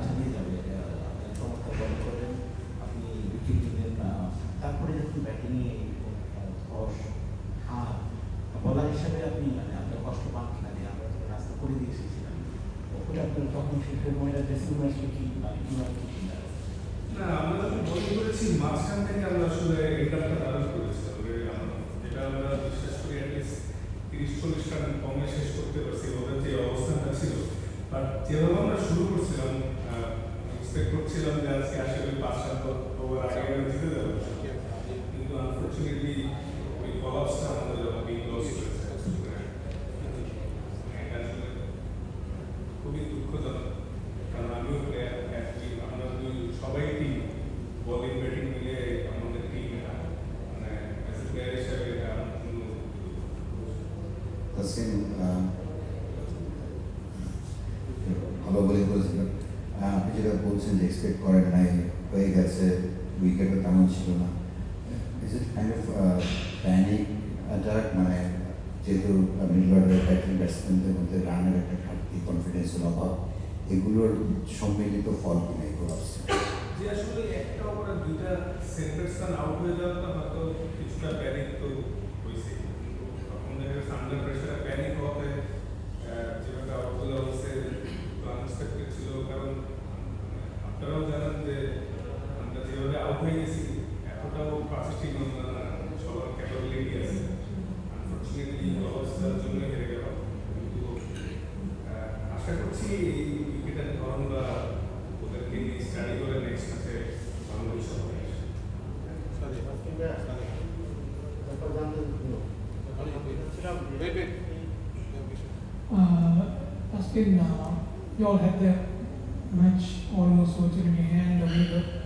চালিয়ে যাবে চমৎকার বল করবেন আপনি উইকেট নিলেন আহ, তারপরে যখন ব্যাটিংয়ে ধস হার বলার হিসাবে আপনি মানে আপনার কষ্ট পান কিনা যে আমরা তো রাস্তা করে দিয়ে এসেছিলাম তো ওটা আপনার তখন সেই সময়টা ড্রেসিং আসলে কি মানে কীভাবে কি চিন্তা না আমরা যখন বল করেছি মাঝখান থেকে আমরা আসলে এন্ডারটা দারুণ করেছি। যেটা আমরা বিশ্বাস করি তিরিশ চল্লিশ রান কমে শেষ এক্সপেক্ট করছিলাম যে আজকে করি পাঁচ সাত ওভার আগে জিতে যাব। কিন্তু আনফর্চুনেটলি ওই কলাপসটা আমাদের বিগ লস এটা খুবই দুঃখজনক। কারণ আমিও প্লেয়ার আমরা দুই সবাই টিম বোলিং ব্যাটিং মিলে আমাদের টিম মানে প্লেয়ার হিসেবে এটা ভালো বলে করেছিলেন। আপনি যেটা বলছেন যে এক্সপেক্ট করেন নাই, হয়ে গেছে উইকেটও তেমন ছিল না। Is it kind of panic attack মানে যেহেতু মিডল ব্যাটিং ব্যাটসম্যানদের মধ্যে রানের একটা ঘাটতি কনফিডেন্সের অভাব, এগুলোর সম্মিলিত ফল কিনা এই কোলাপসে যে আসলে একটা হয়তো কিছুটা তো যেভাবে আউট হয়ে গেছি এতটাও পাঁচটি সবার ক্যাপাবিলিটি আছে আনফর্চুনেটলি অবস্থার জন্য হেরে গেল কিন্তু আহ, আশা করছি এই উইকেটের ধরনটা ওদেরকে নিয়ে স্টাডি করে নেক্সট ম্যাচে ভালো কিছু হবে Uh, Askin, uh, you all had the match almost over in your hand. I mean, the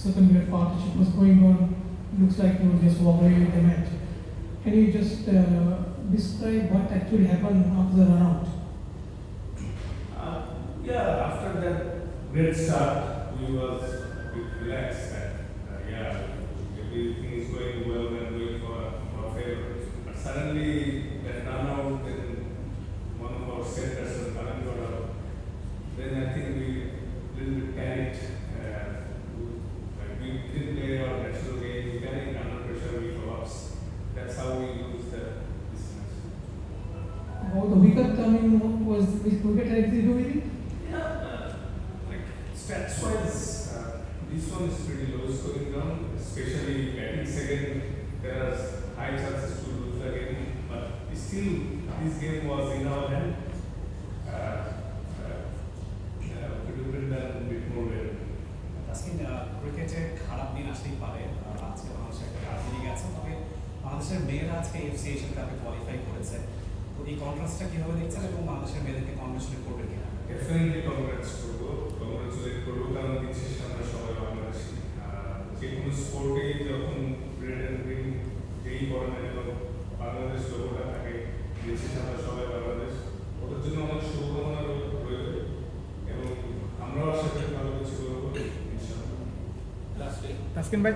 second minute partnership was going on. Looks like you just walk away with the match. Can you just uh, describe what actually happened after the run out? Uh, yeah, after that great start, we was a bit relaxed that uh, yeah, everything is going well and going for our favor. But suddenly that run out, then one of our centers and. Then I think About the wicket coming was which wicket had anything to do with it? Yeah, uh, like stats wise, uh, this one is pretty low scoring ground, especially batting second. There are high chances to lose the game, but still, this game was in our hand. Uh, uh, uh, we could have done a bit more well. Taskin ক্রিকেটে খারাপ দিন আসতেই পারে আর আজকে বাংলাদেশের একটা দার্জিলিং আছে তবে বাংলাদেশের মেয়েরা আজকে এফসি এশিয়ান কাপে কোয়ালিফাই করেছে তো এই কন্ট্রাস্টটা কীভাবে দেখছেন এবং বাংলাদেশের মেয়েদেরকে কংগ্রেচুলেট করবেন কিনা? ডেফিনেটলি কংগ্রেটস করব কংগ্রেচুলেট করব কারণ শেষে আমরা সবাই বাংলাদেশি। যে কোনো স্পোর্টে যখন রেড অ্যান্ড গ্রিন যেই না কেন বাংলাদেশ লোকটা থাকে শেষে আমরা সবাই বাংলাদেশ ওদের জন্য অনেক শুভকামনা রইল এবং আমরাও আশা করি ভালো কিছু করব ইনশাআল্লাহ। তাসকিন ভাই?